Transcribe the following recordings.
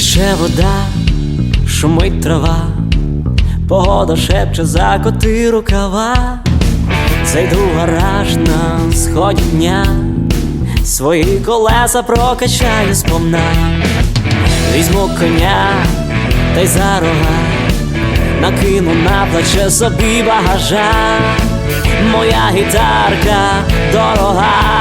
Тече вода, шумить трава, погода шепче за коти рукава. Зайду в гараж на сході дня, свої колеса прокачаю сповна, візьму коня та й за рога, накину на плече собі багажа, моя гітарка дорога,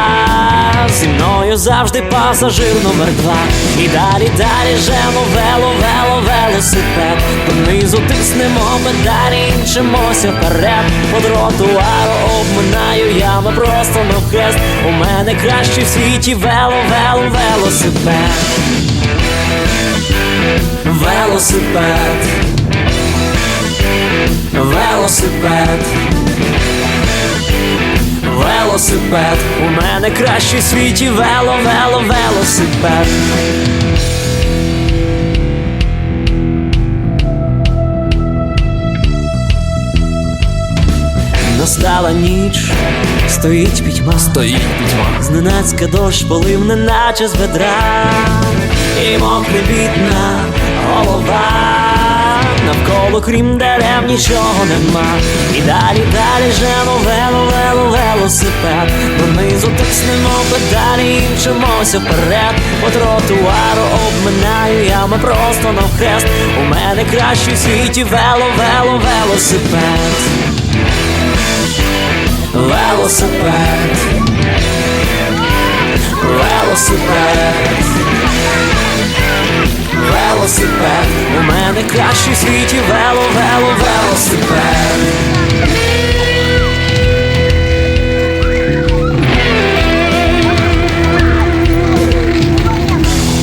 зі мною завжди пасажир номер два. І далі, далі жемо вело, вело, велосипед. Донизу тиснемо педалі, мчимося вперед. По тротуару обминаю ями просто навхрест. У мене кращий в світі вело, вело, велосипед. Велосипед. Велосипед. Велосипед, у мене кращий в світі вело, вело, велосипед. Настала ніч, стоїть пітьма, Стоїть пітьма. зненацька дощ полив, неначе з ведра, і мокне бідна голова. Навколо крім дерев нічого нема. І далі, далі жено вело, вело, велосипед. Донизу тиснемо педалі, і мчимося вперед. По тротуару обминаю ями просто навхрест. У мене кращий світі вело, вело, велосипед. Велосипед. Велосипед. Велосипед. У мене кращий світі вело, вело, велосипед.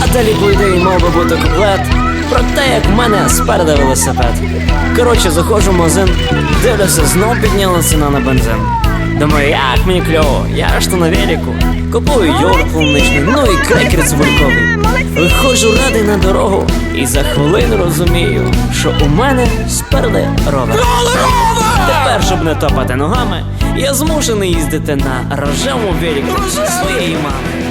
А далі ідеї мав би бути куплет про те, як в мене спереду велосипед. Коротше, заходжу в магазин, дивлюся, знов підняла ціна на бензин. Думаю, як мені кльово, я ж то на велику. Купую йогурт полуничний, ну і крекер цибульковий. Виходжу радий на дорогу і за хвилину розумію, що у мене спереди ровер. Тепер, щоб не топати ногами, я змушений їздити на рожевому велику своєї мами.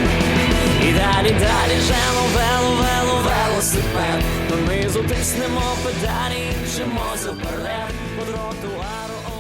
І далі, далі жемо вело, вело, велосипед. Донизу тиснемо педалі, мчимося вперед по тротуару.